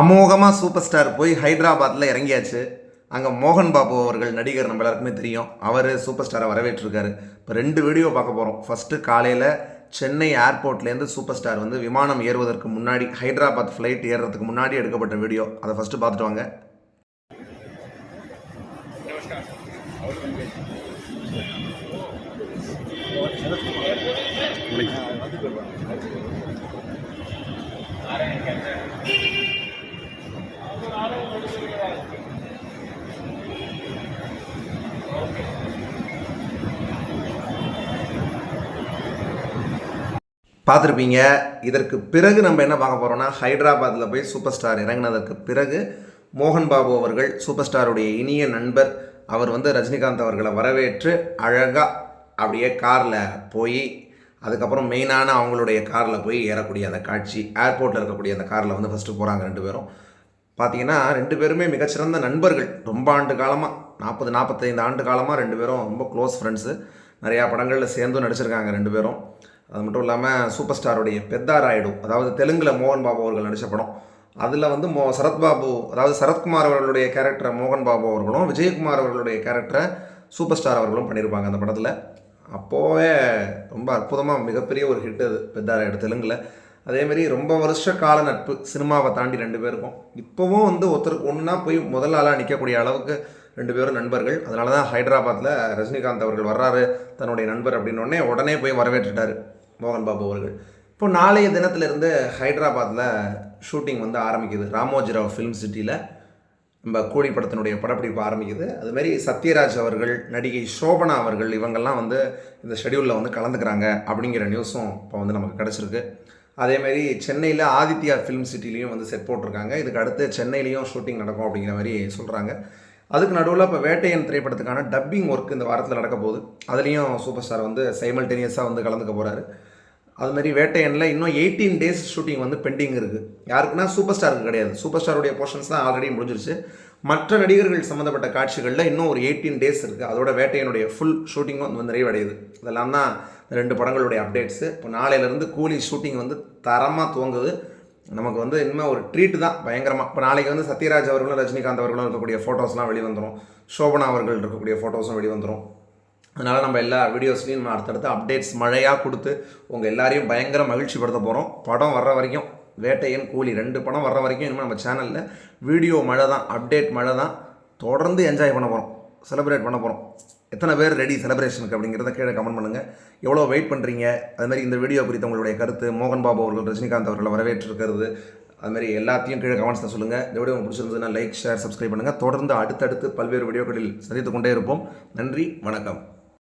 அமோகமாக super star போய் ஹைதராபாத்தில் இறங்கியாச்சு. அங்கே மோகன் பாபு அவர்கள் நடிகர் நம்ம எல்லாருக்குமே தெரியும். அவர் சூப்பர் ஸ்டாரை வரவேற்றிருக்காரு. இப்போ ரெண்டு வீடியோ பார்க்க போகிறோம் ஃபஸ்ட்டு காலையில் சென்னை ஏர்போர்ட்லேருந்து சூப்பர் ஸ்டார் வந்து விமானம் ஏறுவதற்கு முன்னாடி ஹைதராபாத் ஃப்ளைட் ஏறுறதுக்கு முன்னாடி எடுக்கப்பட்ட வீடியோ. அதை ஃபஸ்ட்டு பார்த்துட்டு வாங்க. பார்த்துருப்பீங்க. இதற்கு பிறகு நம்ம என்ன பார்க்க போகிறோம்னா ஹைதராபாத்தில் போய் சூப்பர் ஸ்டார் இறங்கினதற்கு பிறகு மோகன் பாபு அவர்கள் சூப்பர் ஸ்டாருடைய இனிய நண்பர் அவர் வந்து ரஜினிகாந்த் அவர்களை வரவேற்று அழகாக அப்படியே காரில் போய் அதுக்கப்புறம் மெயினான அவங்களுடைய காரில் போய் ஏறக்கூடிய அந்த காட்சி ஏர்போர்ட்டில் இருக்கக்கூடிய அந்த காரில் வந்து ஃபஸ்ட்டு போகிறாங்க ரெண்டு பேரும். பார்த்தீங்கன்னா ரெண்டு பேருமே மிகச்சிறந்த நண்பர்கள். ரொம்ப ஆண்டு காலமாக நாற்பது நாற்பத்தைந்து ஆண்டு காலமாக ரெண்டு பேரும் ரொம்ப க்ளோஸ் ஃப்ரெண்ட்ஸு நிறையா படங்களில் சேர்ந்தும் நடிச்சிருக்காங்க ரெண்டு பேரும். அது மட்டும் இல்லாமல் சூப்பர் ஸ்டாருடைய பெத்தா ராயுடு அதாவது தெலுங்கில் மோகன் பாபு அவர்கள் நடித்த படம். அதில் வந்து மோ சரத்பாபு அதாவது சரத்குமார் அவர்களுடைய கேரக்டரை மோகன் பாபு அவர்களும் விஜயகுமார் அவர்களுடைய கேரக்டரை சூப்பர் ஸ்டார் அவர்களும் பண்ணியிருப்பாங்க அந்த படத்தில். அப்போவே ரொம்ப அற்புதமாக மிகப்பெரிய ஒரு ஹிட் அது பெத்தா ராயுடு தெலுங்கில். அதேமாரி ரொம்ப வருஷ கால நட்பு சினிமாவை தாண்டி ரெண்டு பேருக்கும். இப்போவும் வந்து ஒருத்தருக்கு ஒன்றா போய் முதல் ஆளாக நிற்கக்கூடிய அளவுக்கு ரெண்டு பேரும் நண்பர்கள். அதனால தான் ஹைதராபாத்தில் ரஜினிகாந்த் அவர்கள் வர்றாரு தன்னுடைய நண்பர் அப்படின்னோடனே உடனே போய் வரவேற்றுட்டார். மோகன் பாபு அவர்கள். இப்போ நாளைய தினத்திலிருந்து ஹைதராபாத்தில் ஷூட்டிங் வந்து ஆரம்பிக்குது. ராமோஜிராவ் ஃபிலிம் சிட்டியில் நம்ம கூலி படத்தினுடைய படப்பிடிப்பு ஆரம்பிக்குது. அதுமாரி சத்யராஜ் அவர்கள் நடிகை சோபனா அவர்கள் இவங்கெல்லாம் வந்து இந்த ஷெடியூலில் வந்து கலந்துக்கிறாங்க அப்படிங்கிற நியூஸும் இப்போ வந்து நமக்கு கிடச்சிருக்கு. அதேமாரி சென்னையில் ஆதித்யா ஃபிலிம் சிட்டிலையும் வந்து செட் போட்டிருக்காங்க. இதுக்கு அடுத்து சென்னையிலையும் ஷூட்டிங் நடக்கும் அப்படிங்கிற மாதிரி சொல்கிறாங்க அதுக்கு நடுவில் இப்போ வேட்டையன் திரைப்படத்துக்கான டப்பிங் ஒர்க் இந்த வாரத்தில் நடக்க போகுது. அதுலேயும் சூப்பர் ஸ்டார் வந்து சைமல்டேனியஸாக வந்து கலந்துக்க போகிறாரு அதுமாரி வேட்டையனில் இன்னும் எயிட்டீன் டேஸ் ஷூட்டிங் வந்து பெண்டிங் இருக்குது யாருக்குன்னா சூப்பர் ஸ்டாருக்கு கிடையாது. சூப்பர் ஸ்டாருடைய போர்ஷன்ஸ் தான் ஆல்ரெடி முடிஞ்சிருச்சு. மற்ற நடிகர்கள் சம்மந்தப்பட்ட காட்சிகளில் இன்னும் ஒரு எயிட்டீன் டேஸ் இருக்குது அதோட வேட்டையனுடைய ஃபுல் ஷூட்டிங்கும் வந்து நிறைவடையுது. இதெல்லாம் தான் ரெண்டு படங்களுடைய அப்டேட்ஸு இப்போ நாளையிலேருந்து கூலி ஷூட்டிங் வந்து தரமாக துவங்குது. நமக்கு வந்து இனிமேல் ஒரு ட்ரீட் தான் பயங்கரமாக இப்போ நாளைக்கு வந்து சத்யராஜ் அவர்களும் ரஜினிகாந்த் அவர்களும் இருக்கக்கூடிய ஃபோட்டோஸ்லாம் வெளிவந்துடும் சோபனா அவர்கள் இருக்கக்கூடிய ஃபோட்டோஸும் வெளிவந்துடும் அதனால் நம்ம எல்லா வீடியோஸ்லையும் நம்ம அடுத்தடுத்து அப்டேட்ஸ் மழையாக கொடுத்து உங்கள் எல்லாரையும் பயங்கர மகிழ்ச்சி படுத்த போகிறோம் படம் வர்ற வரைக்கும் வேட்டையன் கூலி ரெண்டு படம் வர்ற வரைக்கும் இனிமேல் நம்ம சேனலில் வீடியோ மழை தான் அப்டேட் மழை தான் தொடர்ந்து என்ஜாய் பண்ண போகிறோம் செலிப்ரேட் பண்ண போகிறோம் எத்தனை பேர் ரெடி செலிப்ரேஷனுக்கு அப்படிங்கிறத கீழே கமெண்ட் பண்ணுங்கள் எவ்வளோ வெயிட் பண்ணுறீங்க அதுமாதிரி இந்த வீடியோ குறித்த உங்களுடைய கருத்து மோகன் பாபு அவர்கள் ரஜினிகாந்த் அவர்களை வரவேற்றிருக்கிறது. அதுமாதிரி எல்லாத்தையும் கீழே கமெண்ட்ஸில் சொல்லுங்கள் இந்த வீடியோ உங்களுக்கு பிடிச்சிருந்ததுன்னா லைக் ஷேர் சப்ஸ்கிரைப் பண்ணுங்கள் தொடர்ந்து அடுத்தடுத்து பல்வேறு வீடியோக்களில் சந்தித்து கொண்டே இருப்போம். நன்றி வணக்கம்.